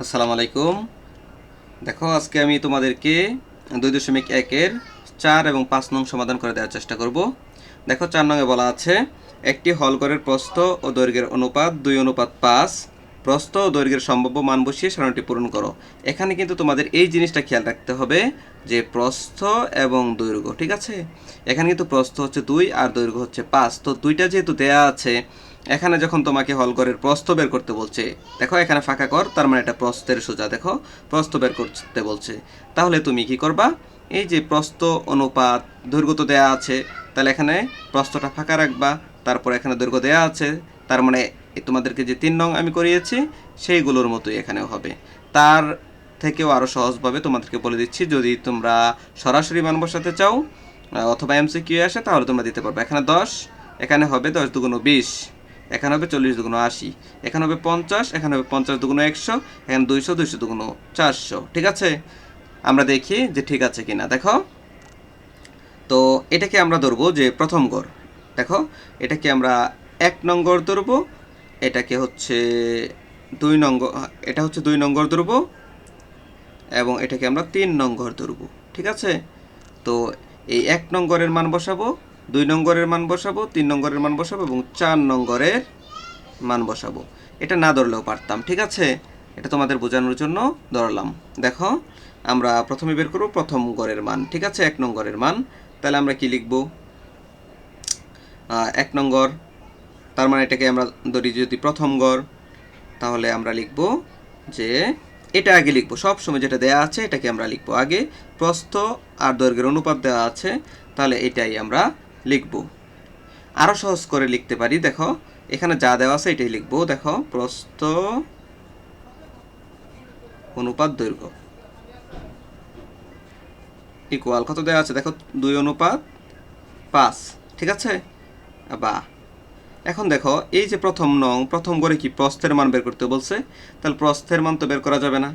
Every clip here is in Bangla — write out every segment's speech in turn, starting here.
আসসালামু আলাইকুম। দেখো, আজকে আমি তোমাদেরকে দুই দশমিক একের চার এবং পাঁচ নং সমাধান করে দেওয়ার চেষ্টা করব। দেখো, চার নঙে বলা আছে, একটি হলঘরের প্রস্থ ও দৈর্ঘ্যের অনুপাত দুই অনুপাত পাঁচ। প্রস্থ ও দৈর্ঘ্যের সম্ভাব্য মান বসিয়ে সারণীটি পূরণ করো। এখানে কিন্তু তোমাদের এই জিনিসটা খেয়াল রাখতে হবে যে প্রস্থ এবং দৈর্ঘ্য, ঠিক আছে? এখানে কিন্তু প্রস্থ হচ্ছে দুই আর দৈর্ঘ্য হচ্ছে পাঁচ। তো দুইটা যেহেতু দেয়া আছে এখানে যখন তোমাকে হলঘরের প্রস্থ বের করতে বলছে, দেখো এখানে ফাঁকা কর তার মানে এটা প্রস্থের সোজা, দেখো, প্রস্থ বের করতে বলছে। তাহলে তুমি কি করবা? এই যে প্রস্থ অনুপাত, দৈর্ঘ্য তো দেয়া আছে, তাহলে এখানে প্রস্থটা ফাঁকা রাখবা, তারপর এখানে দৈর্ঘ্য দেয়া আছে, তার মানে তোমাদেরকে যে তিন নং আমি করিয়েছি, সেইগুলোর মতোই এখানেও হবে। তার থেকেও আরও সহজভাবে তোমাদেরকে বলে দিচ্ছি, যদি তোমরা সরাসরি মান বসাতে চাও অথবা এমসি কিউ আসে, তাহলে তোমরা দিতে পারবে। এখানে দশ, এখানে হবে দশ দুগুণ বিশ। এখানে হবে চল্লিশ দুগুণ আশি। এখানে হবে পঞ্চাশ, এখানে হবে পঞ্চাশ দুগুণ একশো, এখানে দুইশো দুইশো দুগুণ চারশো। ঠিক আছে? আমরা দেখি যে ঠিক আছে কিনা। দেখো। তো এটাকে আমরা ধরবো যে প্রথম গড়। দেখো, এটাকে আমরা এক নম্বর ধরবো, এটাকে হচ্ছে দুই নম্বর এটা হচ্ছে দুই নম্বর ধরবো এবং এটাকে আমরা তিন নম্বর ধরবো। ঠিক আছে? তো এই এক নম্বরের মান বসাবো। দুই নম্বরের মান বসাবো, তিন নম্বরের মান বসাবো এবং চার নম্বরের মান বসাবো। এটা না ধরলেও পারতাম, ঠিক আছে? এটা তোমাদের বোঝানোর জন্য ধরলাম। দেখো, আমরা প্রথমে বের করব প্রথম গড়ের মান, ঠিক আছে? এক নম্বরের মান। তাহলে আমরা কি লিখব? এক নম্বর, তার মানে এটাকে আমরা ধরি যদি প্রথম গড়, তাহলে আমরা লিখব যে, এটা আগে লিখব, সব সময় যেটা দেয়া আছে এটাকে আমরা লিখব আগে। প্রস্থ আর দৈর্ঘ্যের অনুপাত দেওয়া আছে, তাহলে এটাই আমরা লিখব। আরও সহজ করে লিখতে পারি, দেখো। এখানে যা দেওয়া আছে এটাই লিখব। দেখো, প্রস্থ অনুপাত দৈর্ঘ্য। ইকুয়াল কত দেওয়া আছে? দেখো, দুই অনুপাত পাঁচ। ঠিক আছে? বা এখন দেখো, এই যে প্রথম নং, প্রথম করে কি প্রস্থের মান বের করতে বলছে, তাহলে প্রস্থের মান তো বের করা যাবে না।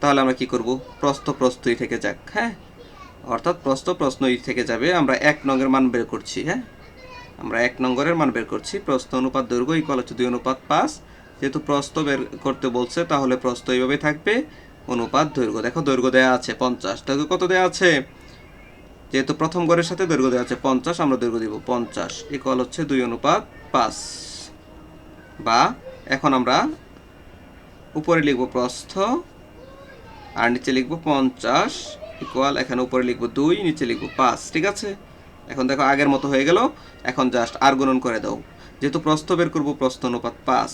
তাহলে আমরা কি করব? প্রস্থ প্রস্থই থেকে যাক হ্যাঁ? অর্থাৎ প্রস্থ প্রশ্নই থেকে যাবে, আমরা এক নঙ্গের মান বের করছি হ্যাঁ? আমরা এক নম্বরের মান বের করছি, প্রস্থ অনুপাত দৈর্ঘ্য ইকুয়াল হচ্ছে দুই অনুপাত পাঁচ। যেহেতু প্রস্থ বের করতে বলছে, তাহলে প্রস্থ এইভাবেই থাকবে, অনুপাত দৈর্ঘ্য। দেখো, দৈর্ঘ্য দেওয়া আছে পঞ্চাশ। দৈর্ঘ্য কত দেওয়া আছে? যেহেতু প্রথম গড়ের সাথে দৈর্ঘ্য দেওয়া আছে পঞ্চাশ, আমরা দৈর্ঘ্য দিব পঞ্চাশ। ইকুয়াল হচ্ছে দুই অনুপাত পাঁচ। বা এখন আমরা উপরে লিখব প্রস্থ, আর নিচে লিখব পঞ্চাশ। ইকুয়াল এখানে উপরে লিখব দুই, নিচে লিখব পাঁচ, ঠিক আছে? এখন দেখো আগের মতো হয়ে গেল, এখন জাস্ট আর গুণন করে দাও। যেহেতু প্রস্থ বের করব, প্রস্থ অনুপাত পাঁচ,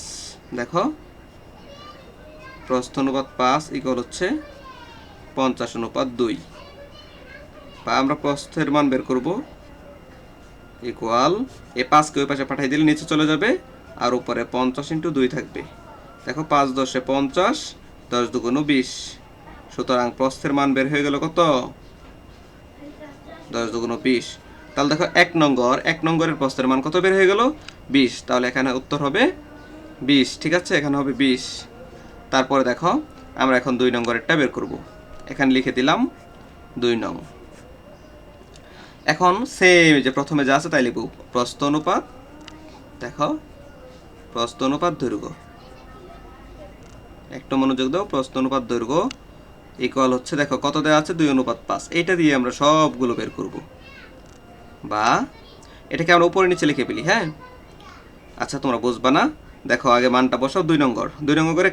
দেখো? প্রস্থ অনুপাত পাঁচ ইকুয়াল হচ্ছে পঞ্চাশ অনুপাত দুই। বা আমরা প্রস্থের মান বের করব ইকুয়াল এ পাঁচকে ওই পাশে পাঠিয়ে দিলে নিচে চলে যাবে, আর উপরে পঞ্চাশ ইন্টু দুই থাকবে। দেখো পাঁচ দশে পঞ্চাশ, দশ দুগুণ বিশ। সুতরাং প্রস্থের মান বের হয়ে গেল কত? দশ দুগুণ বিশ। তাহলে দেখো এক নম্বর, এক নম্বরের প্রস্থের মান কত বের হয়ে গেল? বিশ। তাহলে এখানে উত্তর হবে বিশ, ঠিক আছে? এখানে হবে বিশ। তারপরে দেখো, আমরা এখন দুই নম্বরেরটা বের করব। এখানে লিখে দিলাম দুই নং। এখন সেম যে প্রথমে যা আছে তাই লিখব। প্রস্থ অনুপাত, দেখো, প্রস্থ অনুপাত দৈর্ঘ্য। একটু মনোযোগ দাও, প্রস্থ অনুপাত দৈর্ঘ্য। ইকুয়াল হচ্ছে, দেখো, কত দেওয়া আছে? দুই অনুপাত পাঁচ। এইটা দিয়ে আমরা সবগুলো বের করব। বা, এটাকে আমরা উপরে নিচে লিখে ফেলি হ্যাঁ? আচ্ছা তোমরা বুঝবা না? দেখো, আগে মানটা বসাও, দুই নম্বর। দুই নম্বর করে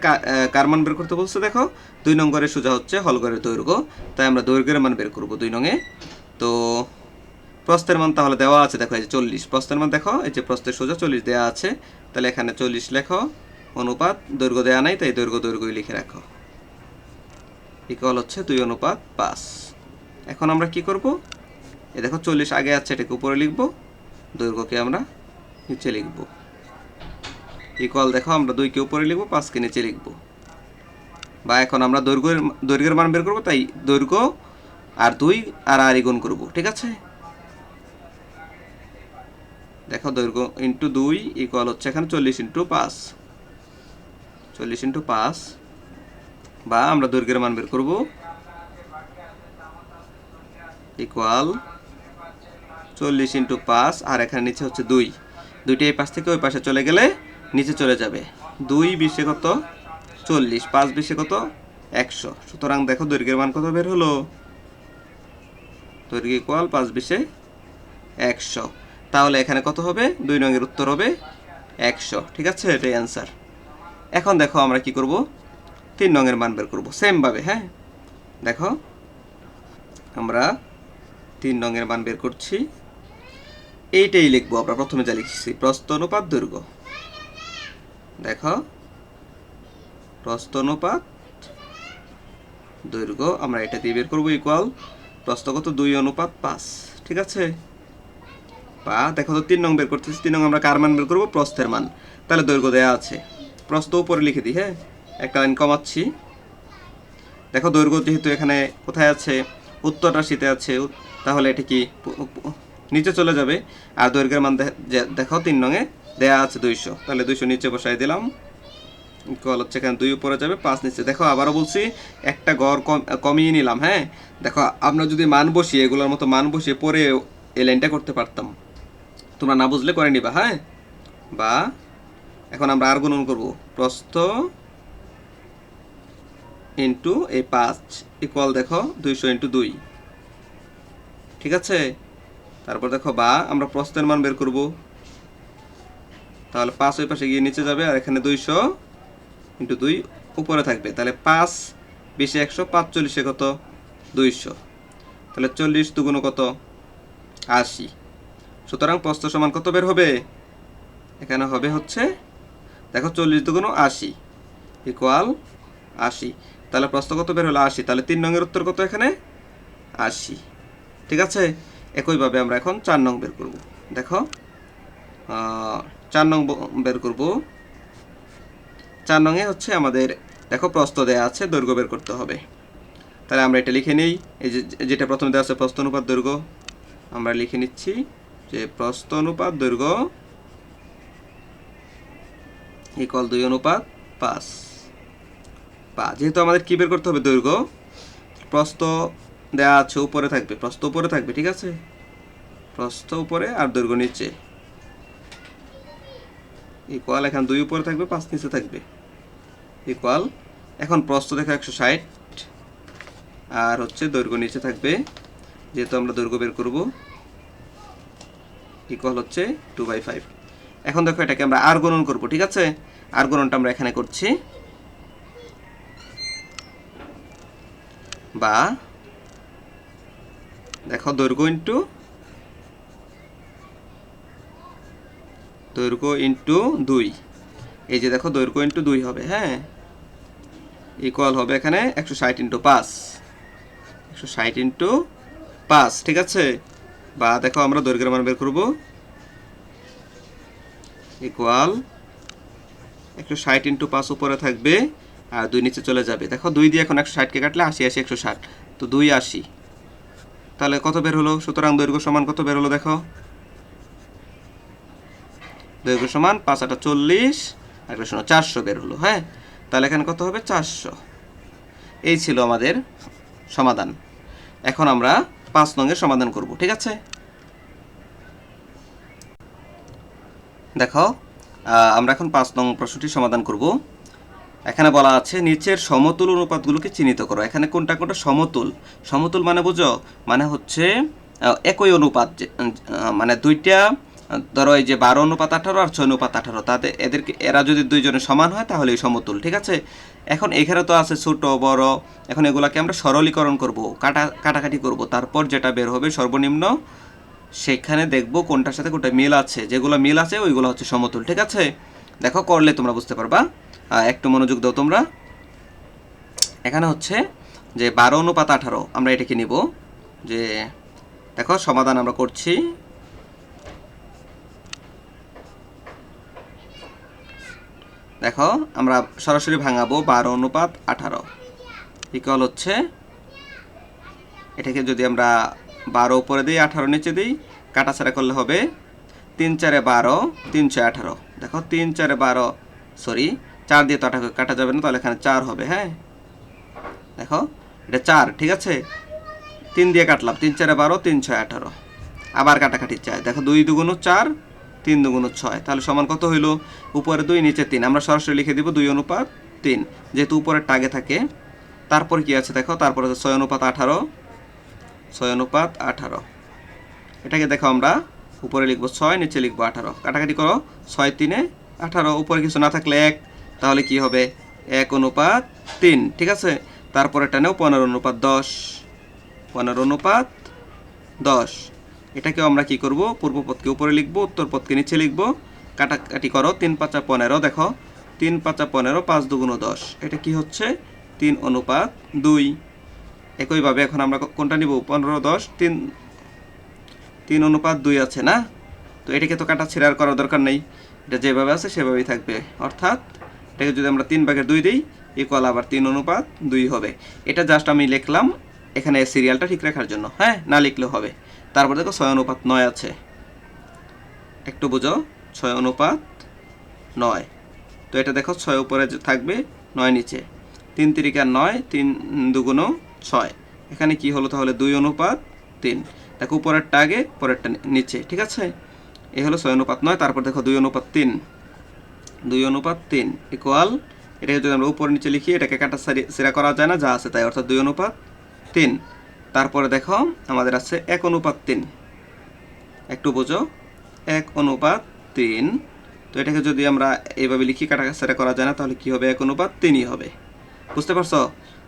কার মান বের করতে বলছে, দেখো? দুই নম্বরে সোজা হচ্ছে হলঘরের দৈর্ঘ্য। তাই আমরা দৈর্ঘ্যের মান বের করব দুই নঙে। তো, প্রস্থের মান তাহলে দেওয়া আছে, দেখো, এই যে চল্লিশ। প্রস্থের মান দেখো, এই যে প্রস্থের সোজা চল্লিশ দেওয়া আছে। তাহলে এখানে চল্লিশ লেখো, অনুপাত, দৈর্ঘ্য দেওয়া নাই, তাই দৈর্ঘ্য দৈর্ঘ্যই লিখে রাখো। ইকুয়াল হচ্ছে দুই অনুপাত পাঁচ। এখন আমরা কি করব? এ দেখো চল্লিশ আগে আছে, এটাকে উপরে লিখব। দৈর্ঘ্যকে আমরা নিচে লিখব। ইকুয়াল দেখো, আমরা দুইকে উপরে লিখব, পাঁচকে নিচে লিখব। বা এখন আমরা দৈর্ঘ্যের দৈর্ঘ্যের মান বের করব, তাই দৈর্ঘ্য আর দুই আর আর গুণ করব, ঠিক আছে? দেখো দৈর্ঘ্য ইন্টু দুই ইকুয়াল হচ্ছে এখানে চল্লিশ ইন্টু পাঁচ। চল্লিশ ইন্টু পাঁচ বা আমরা দৈর্ঘ্যের মান বের করব ইকুয়াল চল্লিশ ইন্টু পাঁচ, আর এখানে নিচে হচ্ছে দুই। দুইটা এই পাশ থেকে ওই পাশে চলে গেলে নিচে চলে যাবে। দুই বিশে কত? চল্লিশ। পাঁচ বিশে কত? একশো। সুতরাং দেখো দৈর্ঘ্যের মান কত বের হলো? দৈর্ঘ্য ইকুয়াল পাঁচ বিশে একশো। তাহলে এখানে কত হবে? দুই নঙের উত্তর হবে একশো। ঠিক আছে? এটাই অ্যান্সার এখন দেখো আমরা কি করব? তিন নঙের মান বের করব। সেমভাবে হ্যাঁ? দেখো, আমরা তিন রঙের মান বের করছি। এইটাই লিখব আমরা, প্রথমে যা লিখছি প্রস্ত অনুপাত দৈর্ঘ্য। দেখো, প্রস্থ অনুপাত দৈর্ঘ্য, আমরা এটা দিয়ে বের করব ইকুয়াল প্রস্থ কত? দুই অনুপাত পাঁচ, ঠিক আছে? বা দেখো তো তিন নং বের করতেছি, তিন নং আমরা কার মান বের করব? প্রস্থের মান। তাহলে দৈর্ঘ্য দেওয়া আছে। প্রস্ত উপরে লিখে দিই হ্যাঁ? একটা লাইন কমাচ্ছি দেখো দৈর্ঘ্য যেহেতু এখানে কোথায় আছে, উত্তর রাশিতে আছে তাহলে এটা কি নিচে চলে যাবে। আর দৈর্ঘ্যের মান দেখো তিন রঙে দেয়া আছে দুইশো। তাহলে দুইশো নিচে বসাই দিলাম। কল হচ্ছে এখানে দুই উপরে যাবে, পাঁচ নিচে। দেখো আবারও বলছি, একটা গড় কম কমিয়ে নিলাম হ্যাঁ? দেখো আমরা যদি মান বসিয়ে, এগুলোর মতো মান বসিয়ে পরে এই লাইনটা করতে পারতাম। তোমরা না বুঝলে করে নিবা হ্যাঁ? বা এখন আমরা আর গুণন করব। প্রস্থ ইন্টু এই পাঁচ ইকুয়াল দেখো দুইশো ইন্টু দুই। ঠিক আছে? তারপর দেখো বা, আমরা প্রস্তের মান বের করব। তাহলে পাঁচ ওই পাশে গিয়ে নিচে যাবে আর এখানে দুইশো ইন্টু দুই উপরে থাকবে। তাহলে পাঁচ বিশে একশো পাঁচ চল্লিশে কত? দুইশো। তাহলে চল্লিশ দুগুণ কত? আশি। সুতরাং প্রস্থ সমান কত বের হবে? এখানে হবে হচ্ছে, দেখো চল্লিশ দুগুণ আশি। ইকুয়াল আশি। তাহলে প্রশ্ন কত বের হলো? আশি। তাহলে তিন নংয়ের উত্তর কত এখানে? আশি। ঠিক আছে? একইভাবে আমরা এখন চার নং বের করব। দেখো চার নং বের করব। চার নংয়ে হচ্ছে আমাদের, দেখো প্রস্থ দেয়া আছে, দৈর্ঘ্য বের করতে হবে। তাহলে আমরা এটা লিখে নিই। এই যে, যেটা প্রথমে দেওয়া আছে, প্রস্থ অনুপাত দৈর্ঘ্য, আমরা লিখে নিচ্ছি যে প্রস্থ অনুপাত দৈর্ঘ্য ইকুয়াল দুই অনুপাত পাঁচ। পা যেহেতু আমাদের কি বের করতে হবে? দৈর্ঘ্য। প্রস্ত দেওয়া আছে, উপরে থাকবে। প্রস্ত উপরে থাকবে, ঠিক আছে? প্রস্থ উপরে আর দৈর্ঘ্য নিচে। ইকুয়াল এখানে দুই উপরে থাকবে, পাঁচ নিচে থাকবে। ইকুয়াল এখন প্রস্থ দেখো একশো ষাট। আর হচ্ছে দৈর্ঘ্য নিচে থাকবে, যেহেতু আমরা দৈর্ঘ্য বের করব। ইকুয়াল হচ্ছে টু বাই ফাইভ এখন দেখো এটাকে আমরা আর গণন করব, ঠিক আছে? আর গণনটা আমরা এখানে করছি। বা দেখো দৈর্ঘ্য ইন্টু দৈর্ঘ্য ইন্টু দুই। এই যে দেখো দৈর্ঘ্য ইন্টু দুই হবে হ্যাঁ? ইকুয়াল হবে এখানে একশো ষাট ইন্টু পাঁচ। একশো ষাট ইন্টু পাঁচ, ঠিক আছে? বা দেখো আমরা দৈর্ঘ্যের মান বের করব। ইকুয়াল একশো ষাট ইন্টু পাঁচ উপরে থাকবে দুই নিচে চলে যাবে। দেখো, দুই দিয়ে এখন একশো ষাটকে কাটলে আশি আশি, একশো ষাট। তো দুই আশি। তাহলে কত বের হলো? সুতরাং দৈর্ঘ্য সমান কত বের হলো দেখো? দৈর্ঘ্য সমান পাঁচ আটা চল্লিশ একটা শোনো চারশো বের হলো হ্যাঁ? তাহলে এখানে কত হবে? চারশো। এই ছিল আমাদের সমাধান। এখন আমরা পাঁচ নঙের সমাধান করব, ঠিক আছে? দেখো আমরা এখন পাঁচ নং প্রশ্নটি সমাধান করব। এখানে বলা আছে, নিচের সমতুল অনুপাতগুলোকে চিহ্নিত করো। এখানে কোনটা কোনটা? সমতুল। সমতুল মানে বুঝো? মানে হচ্ছে একই অনুপাত মানে দুইটা, ধরো এই যে বারো অনুপাত আঠারো আর ছয় অনুপাত আঠারো। তাতে এদেরকে, এরা যদি দুইজনে সমান হয় তাহলে সমতুল, ঠিক আছে? এখন এখানে তো আছে ছোট, বড়। এখন এগুলাকে আমরা সরলীকরণ করব, কাটা, কাটাকাটি করব। তারপর যেটা বের হবে সর্বনিম্ন, সেখানে দেখব কোনটার সাথে কোনটা মিল আছে। যেগুলো মিল আছে, ওইগুলো হচ্ছে সমতুল, ঠিক আছে? দেখো, করলে তোমরা বুঝতে পারবা। একটু মনোযোগ দাও তোমরা। এখানে হচ্ছে যে বারো অনুপাত আঠারো, আমরা এটাকে নিব। যে দেখো, সমাধান আমরা করছি। দেখো, আমরা সরাসরি ভাঙাবো বারো অনুপাত আঠারো। ইকুয়াল হচ্ছে, এটাকে যদি আমরা বারো উপরে দিই, আঠারো নিচে দিই, কাটাছাড়া করলে হবে তিন চারে বারো, তিন ছয় আঠারো। দেখো, তিন চারে বারো সরি চার দিয়ে তো কাটা যাবে না, তাহলে এখানে চার হবে হ্যাঁ? দেখো, এটা চার, ঠিক আছে? তিন দিয়ে কাটলাম, তিন চারে বারো, তিন ছয় আঠারো। আবার কাটাকাটি চাই দেখো, দুই দুগুণ চার, তিন দুগুণ ছয়। তাহলে সমান কত হইল? উপরে দুই, নিচে তিন। আমরা সরাসরি লিখে দিব দুই অনুপাত তিন। যেহেতু উপরে টাগে থাকে, তারপর কি আছে দেখো? তারপর আছে ছয় অনুপাত আঠারো, ছয় অনুপাত আঠারো। এটাকে দেখো আমরা উপরে লিখব ছয়, নিচে লিখব আঠারো। কাটাকাটি করো, ছয়, তিনে আঠারো। উপরে কিছু না থাকলে এক তাহলে কি হবে? এক অনুপাত তিন, ঠিক আছে? তারপরে টানেও পনেরো অনুপাত দশ, পনেরো অনুপাত দশ। এটাকেও আমরা কি করব? পূর্ব পথকে উপরে লিখব, উত্তর পথকে নিচে লিখব। কাটাকাটি করো, তিন পাঁচা পনেরো, দেখো। তিন পাঁচা পনেরো, পাঁচ দুগুণ দশ। এটা কি হচ্ছে? তিন অনুপাত দুই। একইভাবে এখন আমরা কোনটা নিব? পনেরো, দশ, তিন। তিন অনুপাত দুই আছে না? তো এটাকে তো কাটা ছেড়ে আর করার দরকার নেই। এটা যেভাবে আছে সেভাবেই থাকবে। অর্থাৎ এটাকে যদি আমরা তিন ভাগের দুই দিই ইকুয়াল আবার তিন অনুপাত দুই হবে। এটা জাস্ট আমি লিখলাম, এখানে সিরিয়ালটা ঠিক রাখার জন্য। হ্যাঁ না লিখলেও হবে। তারপর দেখো ছয় অনুপাত নয় আছে। একটু বুঝো, ছয় অনুপাত নয়। তো এটা দেখো, ছয় উপরে থাকবে, নয় নিচে। তিন তিরিকা নয়, তিন দুগুণ ছয়। এখানে কি হলো তাহলে? দুই অনুপাত তিন। দেখো, উপরেরটা আগে, পরেরটা নিচে, ঠিক আছে? এই হলো ছয় অনুপাত নয়, তারপর দেখো দুই অনুপাত তিন। দুই অনুপাত তিন ইকুয়াল এটাকে যদি আমরা উপর নিচে লিখি, এটাকে কাটা সারি- করা যায় না, যা আছে তাই, অর্থাৎ দুই অনুপাত তিন। তারপরে দেখো, আমাদের আছে এক অনুপাত তিন। একটু বোঝো, এক অনুপাত তিন। তো এটাকে যদি আমরা এইভাবে লিখি কাটা সেরা করা যায় না, তাহলে কি হবে? এক অনুপাত তিনই হবে। বুঝতে পারছ?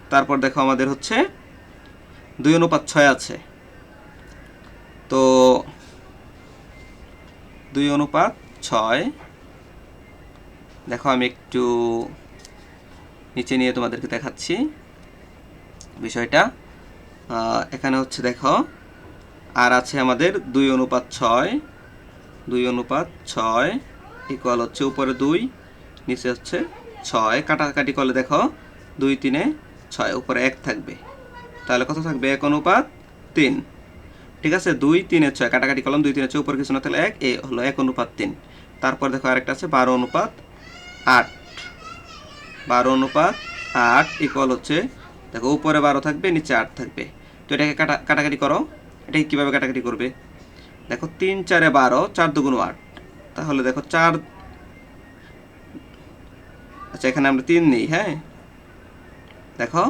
তারপর দেখো, আমাদের হচ্ছে দুই অনুপাত ছয় আছে। তো দুই অনুপাত ছয় দেখো, আমি একটু নিচে নিয়ে তোমাদেরকে দেখাচ্ছি বিষয়টা। এখানে হচ্ছে দেখো, আর আছে আমাদের দুই অনুপাত ছয়। দুই অনুপাত ছয় ইকুয়াল হচ্ছে উপরে দুই, নিচে হচ্ছে ছয়। কাটাকাটি করলে দেখো, দুই তিনে ছয়, উপরে এক থাকবে। তাহলে কত থাকবে? এক অনুপাত তিন। ঠিক আছে? দুই তিনে ছয়, কাটাকাটি করলাম, দুই তিনে ছয়, উপরে কিছু না, তাহলে এক, এ হলো এক অনুপাত তিন। তারপর দেখো আরেকটা আছে, বারো অনুপাত আট। বারো অনুপাত আট ইকুয়াল হচ্ছে, দেখো উপরে বারো থাকবে, নিচে আট থাকবে। তো এটাকে কাটা, কাটাকাটি করো, এটাকে কীভাবে কাটাকাটি করবে? দেখো তিন চারে বারো, চার দুগুণ আট। তাহলে দেখো চার আচ্ছা এখানে আমরা তিন নেই হ্যাঁ? দেখো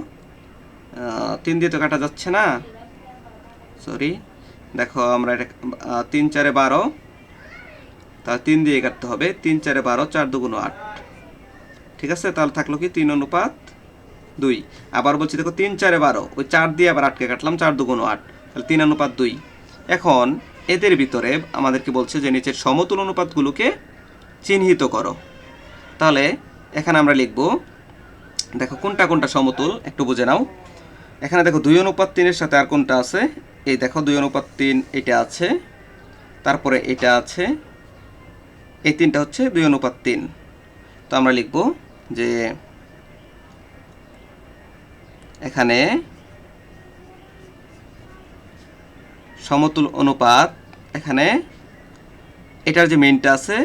তিন দিয়ে তো কাটা যাচ্ছে না। সরি দেখো আমরা এটা তিন চারে বারো তাহলে তিন দিয়ে কাটতে হবে, তিন চারে বারো, চার দুগুণ আট। ঠিক আছে? তাহলে থাকল কি তিন অনুপাত দুই। আবার বলছি, দেখো, তিন, চারে বারো। ওই চার দিয়ে আবার আটকে কাটলাম, চার দুগুণ আট। তাহলে তিন অনুপাত দুই। এখন এদের ভিতরে আমাদেরকে বলছে যে, নিচের সমতুল অনুপাতগুলোকে চিহ্নিত করো। তাহলে এখানে আমরা লিখব, দেখো, কোনটা কোনটা সমতুল, একটু বুঝে নাও। এখানে দেখো, দুই অনুপাত তিনের সাথে আর কোনটা আছে? এই দেখো, দুই অনুপাত তিন, এটা আছে। তারপরে এটা আছে। এই তিনটা হচ্ছে দুই অনুপাত তিন। তো আমরা লিখব যে এখানে সমতুল অনুপাত এখানে, এটার যে মেইনটা আছে,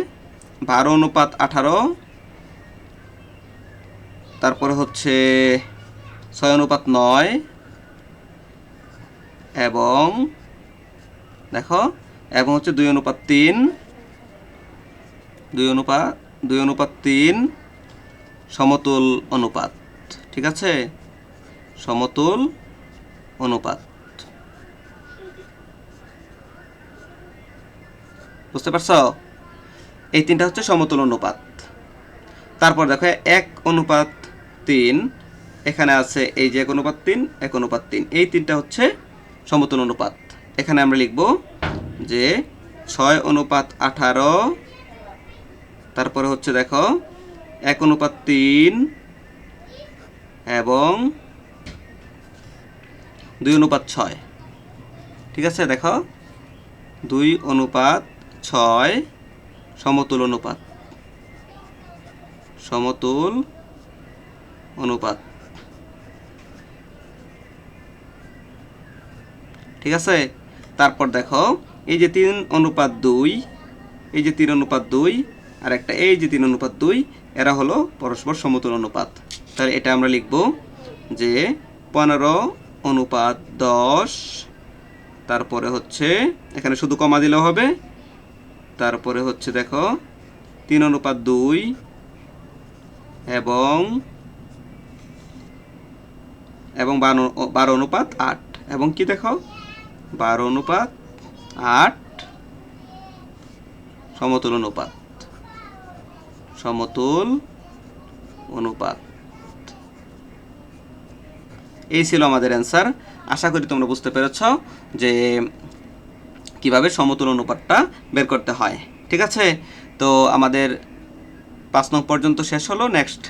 বারো অনুপাত আঠারো, তারপরে হচ্ছে ছয় অনুপাত নয়, এবং দেখো, এবং হচ্ছে দুই অনুপাত তিন, দুই অনুপাত দুই অনুপাত তিন সমতুল অনুপাত, ঠিক আছে? সমতুল অনুপাত। বুঝতে পারছ? এই তিনটা হচ্ছে সমতুল অনুপাত। তারপর দেখো, এক অনুপাত তিন, এখানে আছে এই যে এক অনুপাত তিন, এক অনুপাত তিন। এই তিনটা হচ্ছে সমতুল অনুপাত। এখানে আমরা লিখব যে ছয় অনুপাত আঠারো, তারপরে হচ্ছে দেখো এক অনুপাত তিন এবং দুই অনুপাত ছয়। ঠিক আছে, দেখো। দুই অনুপাত ছয়, সমতুল অনুপাত। সমতুল অনুপাত। ঠিক আছে? তারপর দেখো, এই যে তিন অনুপাত দুই, এই যে তিন অনুপাত দুই আর একটা এই যে তিন অনুপাত দুই এরা হলো পরস্পর সমতুল অনুপাত। তাহলে এটা আমরা লিখব যে পনেরো অনুপাত দশ, তারপরে হচ্ছে, এখানে শুধু কমা দিলেও হবে, তারপরে হচ্ছে দেখো, তিন অনুপাত দুই এবং এবং বারো বারো অনুপাত আট। এবং কি দেখো? বারো অনুপাত আট সমতুল অনুপাত। সমতুল অনুপাত। এই ছিল আমাদের অ্যান্সার আশা করি তোমরা বুঝতে পেরেছ যে কীভাবে সমতুল অনুপাতটা বের করতে হয়। ঠিক আছে? তো আমাদের পাঁচ নং পর্যন্ত শেষ হলো। নেক্সট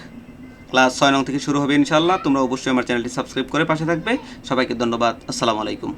ক্লাস ছয় নং থেকে শুরু হবে ইনশাল্লাহ তোমরা অবশ্যই আমার চ্যানেলটি সাবস্ক্রাইব করে পাশে থাকবে। সবাইকে ধন্যবাদ। আসসালামু আলাইকুম।